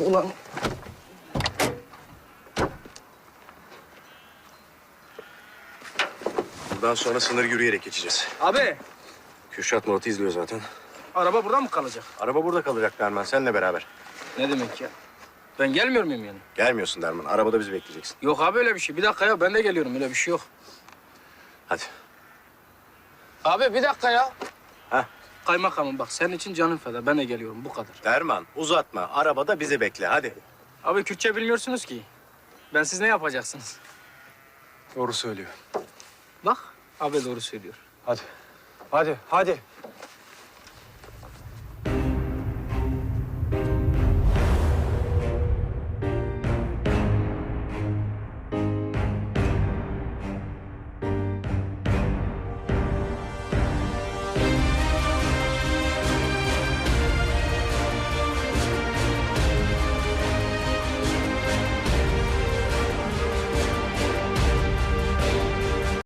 Ulan Buradan sonra sınır yürüyerek geçeceğiz. abi Kürşat Murat'ı izliyor zaten. araba burada mı kalacak? Araba burada kalacak Derman, seninle beraber. Ne demek ya? Ben gelmiyor muyum yani? Gelmiyorsun Derman, arabada bizi bekleyeceksin. Yok abi öyle bir şey. Bir dakika ya ben de geliyorum öyle bir şey yok. Hadi. Abi bir dakika ya. Kaymakamım bak senin için canım feda. Ben de geliyorum bu kadar. Derman, uzatma. Arabada bizi bekle, hadi. Abi Kürtçe bilmiyorsunuz ki. Ben siz ne yapacaksınız? Doğru söylüyor. Bak abi doğru söylüyor. Hadi. Hadi, hadi.